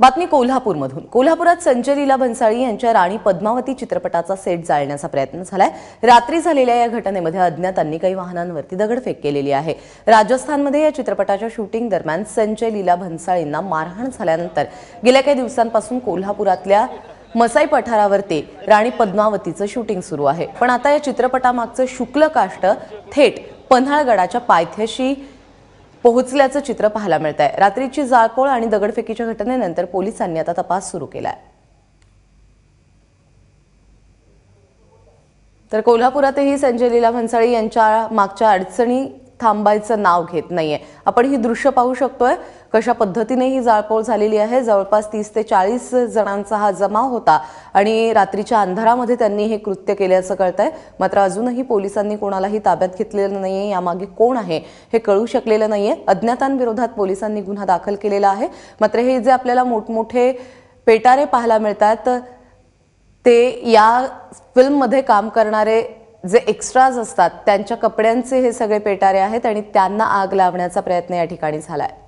बातमी कोल्हापूरमधून. कोल्हापुरात संजय लीला भन्साळी यांच्या राणी पद्मावती चित्रपटाचा सेट जाळण्याचा प्रयत्न झालाय. रात्री झालेल्या या घटनेमध्ये अज्ञातांनी काही वाहनांवरती दगडफेक केलेली आहे. राजस्थानमध्ये या चित्रपटाच्या शूटिंग दरम्यान संजय लीला भन्साळींना मारहाण झाल्यानंतर गेल्या काही दिवसांपासून कोल्हापुरातल्या मसाई पठारावरती राणी पद्मावतीचं शूटिंग सुरू आहे. पण आता या चित्रपटामागचं शुक्ल काष्ट थेट पन्हाळगडाच्या पायथ्याशी पोहोचल्याचं चित्र पाहायला मिळत आहे रात्रीची जाळपोळ आणि दगडफेकीच्या घटनेनंतर पोलिसांनी आता तपास सुरू केलाय. तर कोल्हापुरातही संजय लीला भन्साळी यांच्या मागच्या अडचणी थांबायचं नाव घेत नाहीये. आपण ही दृश्य पाहू शकतोय. कशा पद्धतीने ही जाळपोळ झालेली आहे. जवळपास तीस ते चाळीस जणांचा हा जमाव होता आणि रात्रीच्या अंधारामध्ये त्यांनी हे कृत्य केल्याचं कळतंय. मात्र अजूनही पोलिसांनी कोणालाही ताब्यात घेतलेलं नाहीये. यामागे कोण आहे हे कळू शकलेलं नाहीये. अज्ञातांविरोधात पोलिसांनी गुन्हा दाखल केलेला आहे. मात्र हे जे आपल्याला मोठमोठे पेटारे पाहायला मिळतात ते या फिल्ममध्ये काम करणारे जे एक्स्ट्राज असतात त्यांच्या कपड्यांचे हे सगळे पेटारे आहेत आणि त्यांना आग लावण्याचा प्रयत्न या ठिकाणी झाला आहे